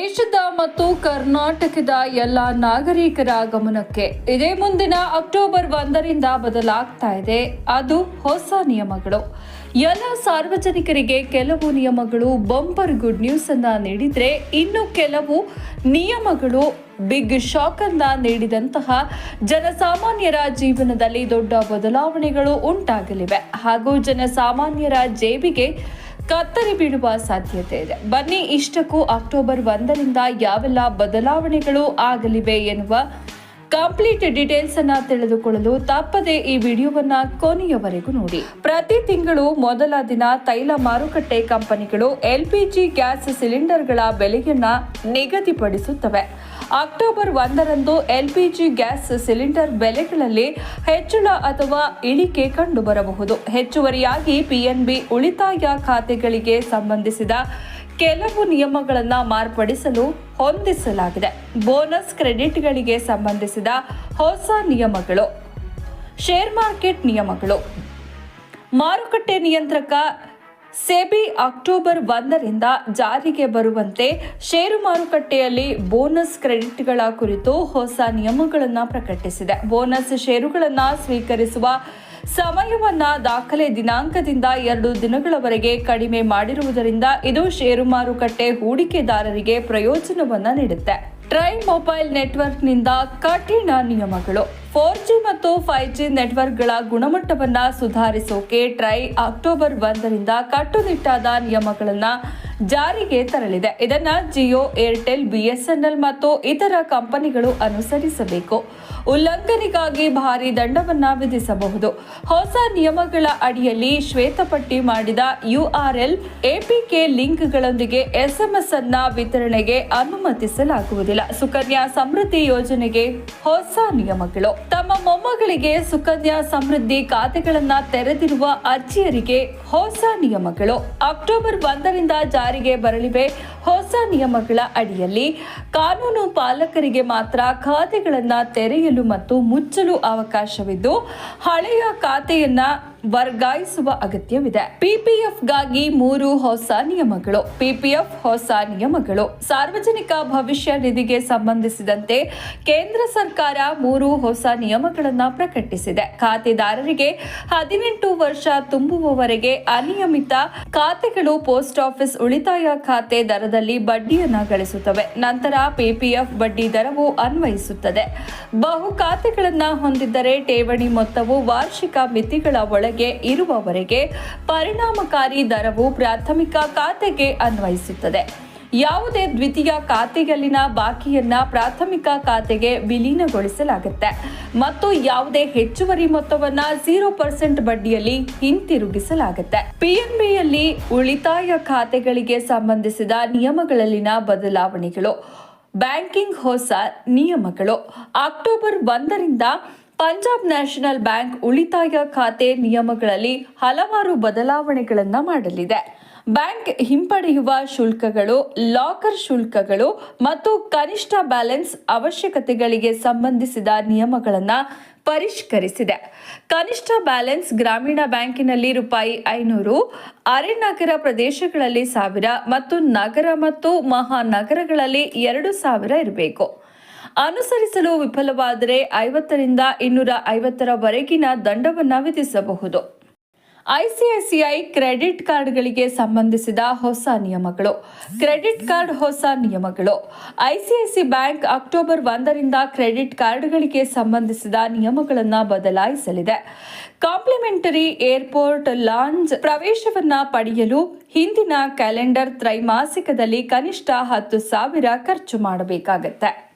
ದೇಶದ ಮತ್ತು ಕರ್ನಾಟಕದ ಎಲ್ಲ ನಾಗರಿಕರ ಗಮನಕ್ಕೆ ಇದೇ ಮುಂದಿನ ಅಕ್ಟೋಬರ್ ಒಂದರಿಂದ ಬದಲಾಗ್ತಾ ಇದೆ. ಅದು ಹೊಸ ನಿಯಮಗಳು. ಎಲ್ಲ ಸಾರ್ವಜನಿಕರಿಗೆ ಕೆಲವು ನಿಯಮಗಳು ಬಂಪರ್ ಗುಡ್ ನ್ಯೂಸ್ ಅನ್ನ ನೀಡಿದ್ರೆ ಇನ್ನು ಕೆಲವು ನಿಯಮಗಳು ಬಿಗ್ ಶಾಕ್ ಅನ್ನ ನೀಡಿದಂತಹ ಜನಸಾಮಾನ್ಯರ ಜೀವನದಲ್ಲಿ ದೊಡ್ಡ ಬದಲಾವಣೆಗಳು ಉಂಟಾಗಲಿವೆ. ಹಾಗೂ ಜನಸಾಮಾನ್ಯರ ಜೇಬಿಗೆ ಕತ್ತರಿ ಬೀಳುವ ಸಾಧ್ಯತೆ ಇದೆ. ಬನ್ನಿ, ಇಷ್ಟಕ್ಕೂ ಅಕ್ಟೋಬರ್ ಒಂದರಿಂದ ಯಾವೆಲ್ಲ ಬದಲಾವಣೆಗಳು ಆಗಲಿವೆ ಎನ್ನುವ ಕಂಪ್ಲೀಟ್ ಡೀಟೇಲ್ಸ್ ಅನ್ನ ತಿಳಿದುಕೊಳ್ಳಲು ತಪ್ಪದೆ ಈ ವಿಡಿಯೋವನ್ನ ಕೊನೆಯವರೆಗೂ ನೋಡಿ. ಪ್ರತಿ ತಿಂಗಳು ಮೊದಲ ದಿನ ತೈಲ ಮಾರುಕಟ್ಟೆ ಕಂಪನಿಗಳು ಎಲ್ಪಿಜಿ ಗ್ಯಾಸ್ ಸಿಲಿಂಡರ್ಗಳ ಬೆಲೆಯನ್ನ ನಿಗದಿಪಡಿಸುತ್ತವೆ. ಅಕ್ಟೋಬರ್ ಒಂದರಂದು ಎಲ್ಪಿಜಿ ಗ್ಯಾಸ್ ಸಿಲಿಂಡರ್ ಬೆಲೆಗಳಲ್ಲಿ ಹೆಚ್ಚಳ ಅಥವಾ ಇಳಿಕೆ ಕಂಡುಬರಬಹುದು. ಹೆಚ್ಚುವರಿಯಾಗಿ ಪಿಎನ್ಬಿ ಉಳಿತಾಯ ಖಾತೆಗಳಿಗೆ ಸಂಬಂಧಿಸಿದ ಕೆಲವು ನಿಯಮಗಳನ್ನು ಮಾರ್ಪಡಿಸಲು ಹೊಂದಿಸಲಾಗಿದೆ. ಬೋನಸ್ ಕ್ರೆಡಿಟ್ಗಳಿಗೆ ಸಂಬಂಧಿಸಿದ ಹೊಸ ನಿಯಮಗಳು. ಶೇರ್ ಮಾರ್ಕೆಟ್ ನಿಯಮಗಳು. ಮಾರುಕಟ್ಟೆ ನಿಯಂತ್ರಕ ಸೆಬಿ ಅಕ್ಟೋಬರ್ ಒಂದರಿಂದ ಜಾರಿಗೆ ಬರುವಂತೆ ಷೇರು ಮಾರುಕಟ್ಟೆಯಲ್ಲಿ ಬೋನಸ್ ಕ್ರೆಡಿಟ್ಗಳ ಕುರಿತು ಹೊಸ ನಿಯಮಗಳನ್ನು ಪ್ರಕಟಿಸಿದೆ. ಬೋನಸ್ ಷೇರುಗಳನ್ನು ಸ್ವೀಕರಿಸುವ ಸಮಯವನ್ನ ದಾಖಲೆ ದಿನಾಂಕದಿಂದ ಎರಡು ದಿನಗಳವರೆಗೆ ಕಡಿಮೆ ಮಾಡಿರುವುದರಿಂದ ಇದು ಷೇರು ಮಾರುಕಟ್ಟೆ ಹೂಡಿಕೆದಾರರಿಗೆ ಪ್ರಯೋಜನವನ್ನ ನೀಡುತ್ತೆ. ಟ್ರೈ ಮೊಬೈಲ್ ನೆಟ್ವರ್ಕ್ನಿಂದ ಕಠಿಣ ನಿಯಮಗಳು. ಫೋರ್ ಜಿ ಮತ್ತು ಫೈವ್ ಜಿ ನೆಟ್ವರ್ಕ್ಗಳ ಗುಣಮಟ್ಟವನ್ನು ಸುಧಾರಿಸೋಕೆ ಟ್ರೈ ಅಕ್ಟೋಬರ್ ಒಂದರಿಂದ ಕಟ್ಟುನಿಟ್ಟಾದ ನಿಯಮಗಳನ್ನು ಜಾರಿಗೆ ತರಲಿದೆ. ಇದನ್ನು ಜಿಯೋ, ಏರ್ಟೆಲ್, ಬಿಎಸ್ಎನ್ಎಲ್ ಮತ್ತು ಇತರ ಕಂಪನಿಗಳು ಅನುಸರಿಸಬೇಕು. ಉಲ್ಲಂಘನೆಗಾಗಿ ಭಾರಿ ದಂಡವನ್ನ ವಿಧಿಸಬಹುದು. ಹೊಸ ನಿಯಮಗಳ ಅಡಿಯಲ್ಲಿ ಶ್ವೇತಪಟ್ಟಿ ಮಾಡಿದ ಯುಆರ್ಎಲ್ ಎಪಿಕೆ ಲಿಂಕ್ಗಳೊಂದಿಗೆ ಎಸ್ಎಂಎಸ್ ಅನ್ನ ವಿತರಣೆಗೆ ಅನುಮತಿಸಲಾಗುವುದಿಲ್ಲ. ಸುಕನ್ಯಾ ಸಮೃದ್ಧಿ ಯೋಜನೆಗೆ ಹೊಸ ನಿಯಮಗಳು. ತಮ್ಮ ಮೊಮ್ಮಗಳಿಗೆ ಸುಕನ್ಯಾ ಸಮೃದ್ಧಿ ಖಾತೆಗಳನ್ನ ತೆರೆದಿರುವ ಅರ್ಜಿಯರಿಗೆ ಹೊಸ ನಿಯಮಗಳು. ಅಕ್ಟೋಬರ್ ಒಂದರಿಂದ ಜಾರಿಗೆ ಬರಲಿವೆ ಹೊಸ ನಿಯಮಗಳ ಅಡಿಯಲ್ಲಿ ಕಾನೂನು ಪಾಲಕರಿಗೆ ಮಾತ್ರ ಖಾತೆಗಳನ್ನ ತೆರೆಯಲು ಮತ್ತು ಮುಚ್ಚಲು ಅವಕಾಶವಿದ್ದು ಹಳೆಯ ಖಾತೆಯನ್ನ ವರ್ಗಾಯಿಸುವ ಅಗತ್ಯವಿದೆ. ಪಿಪಿಎಫ್ಗಾಗಿ ಮೂರು ಹೊಸ ನಿಯಮಗಳು. ಪಿಪಿಎಫ್ ಹೊಸ ನಿಯಮಗಳು. ಸಾರ್ವಜನಿಕ ಭವಿಷ್ಯ ನಿಧಿಗೆ ಸಂಬಂಧಿಸಿದಂತೆ ಕೇಂದ್ರ ಸರ್ಕಾರ ಮೂರು ಹೊಸ ನಿಯಮಗಳನ್ನು ಪ್ರಕಟಿಸಿದೆ. ಖಾತೆದಾರರಿಗೆ ಹದಿನೆಂಟು ವರ್ಷ ತುಂಬುವವರೆಗೆ ಅನಿಯಮಿತ ಖಾತೆಗಳು ಪೋಸ್ಟ್ ಆಫೀಸ್ ಉಳಿತಾಯ ಖಾತೆ ದರದಲ್ಲಿ ಬಡ್ಡಿಯನ್ನು ಗಳಿಸುತ್ತವೆ. ನಂತರ ಪಿಪಿಎಫ್ ಬಡ್ಡಿ ದರವು ಅನ್ವಯಿಸುತ್ತದೆ. ಖಾತೆಗಳನ್ನ ಹೊಂದಿದ್ದರೆ ಠೇವಣಿ ಮೊತ್ತವು ವಾರ್ಷಿಕ ಮಿತಿಗಳ ಒಳಗೆ ಇರುವವರೆಗೆ ಪರಿಣಾಮಕಾರಿ ದರವು ಪ್ರಾಥಮಿಕ ಖಾತೆಗೆ ಅನ್ವಯಿಸುತ್ತದೆ. ಯಾವುದೇ ದ್ವಿತೀಯ ಖಾತೆಯಲ್ಲಿನ ಬಾಕಿಯನ್ನ ಪ್ರಾಥಮಿಕ ಖಾತೆಗೆ ವಿಲೀನಗೊಳಿಸಲಾಗುತ್ತೆ. ಮತ್ತು ಯಾವುದೇ ಹೆಚ್ಚುವರಿ ಮೊತ್ತವನ್ನ ಜೀರೋ ಪರ್ಸೆಂಟ್ ಬಡ್ಡಿಯಲ್ಲಿ ಹಿಂತಿರುಗಿಸಲಾಗುತ್ತೆ. ಪಿಎನ್ಬಿಯಲ್ಲಿ ಉಳಿತಾಯ ಖಾತೆಗಳಿಗೆ ಸಂಬಂಧಿಸಿದ ನಿಯಮಗಳಲ್ಲಿನ ಬದಲಾವಣೆಗಳು. ಬ್ಯಾಂಕಿಂಗ್ ಹೊಸ ನಿಯಮಗಳು. ಅಕ್ಟೋಬರ್ ಒಂದರಿಂದ ಪಂಜಾಬ್ ನ್ಯಾಷನಲ್ ಬ್ಯಾಂಕ್ ಉಳಿತಾಯ ಖಾತೆ ನಿಯಮಗಳಲ್ಲಿ ಹಲವಾರು ಬದಲಾವಣೆಗಳನ್ನು ಮಾಡಲಿದೆ. ಬ್ಯಾಂಕ್ ಹಿಂಪಡೆಯುವ ಶುಲ್ಕಗಳು, ಲಾಕರ್ ಶುಲ್ಕಗಳು ಮತ್ತು ಕನಿಷ್ಠ ಬ್ಯಾಲೆನ್ಸ್ ಅವಶ್ಯಕತೆಗಳಿಗೆ ಸಂಬಂಧಿಸಿದ ನಿಯಮಗಳನ್ನು ಪರಿಷ್ಕರಿಸಿದೆ. ಕನಿಷ್ಠ ಬ್ಯಾಲೆನ್ಸ್ ಗ್ರಾಮೀಣ ಬ್ಯಾಂಕಿನಲ್ಲಿ ರೂಪಾಯಿ ಐನೂರು, ಅರೆನಗರ ಪ್ರದೇಶಗಳಲ್ಲಿ ಸಾವಿರ ಮತ್ತು ನಗರ ಮತ್ತು ಮಹಾನಗರಗಳಲ್ಲಿ ಎರಡು ಸಾವಿರ ಇರಬೇಕು. ಅನುಸರಿಸಲು ವಿಫಲವಾದರೆ ಐವತ್ತರಿಂದ ಇನ್ನೂರ ಐವತ್ತರವರೆಗಿನ ದಂಡವನ್ನು ವಿಧಿಸಬಹುದು. ಐಸಿಐಸಿಐ ಕ್ರೆಡಿಟ್ ಕಾರ್ಡ್ಗಳಿಗೆ ಸಂಬಂಧಿಸಿದ ಹೊಸ ನಿಯಮಗಳು. ಕ್ರೆಡಿಟ್ ಕಾರ್ಡ್ ಹೊಸ ನಿಯಮಗಳು. ಐಸಿಐಸಿ ಬ್ಯಾಂಕ್ ಅಕ್ಟೋಬರ್ ಒಂದರಿಂದ ಕ್ರೆಡಿಟ್ ಕಾರ್ಡ್ಗಳಿಗೆ ಸಂಬಂಧಿಸಿದ ನಿಯಮಗಳನ್ನು ಬದಲಾಯಿಸಲಿದೆ. ಕಾಂಪ್ಲಿಮೆಂಟರಿ ಏರ್ಪೋರ್ಟ್ ಲಾಂಜ್ ಪ್ರವೇಶವನ್ನು ಪಡೆಯಲು ಹಿಂದಿನ ಕ್ಯಾಲೆಂಡರ್ ತ್ರೈಮಾಸಿಕದಲ್ಲಿ ಕನಿಷ್ಠ ಹತ್ತು ಸಾವಿರ ಖರ್ಚು ಮಾಡಬೇಕಾಗತ್ತೆ.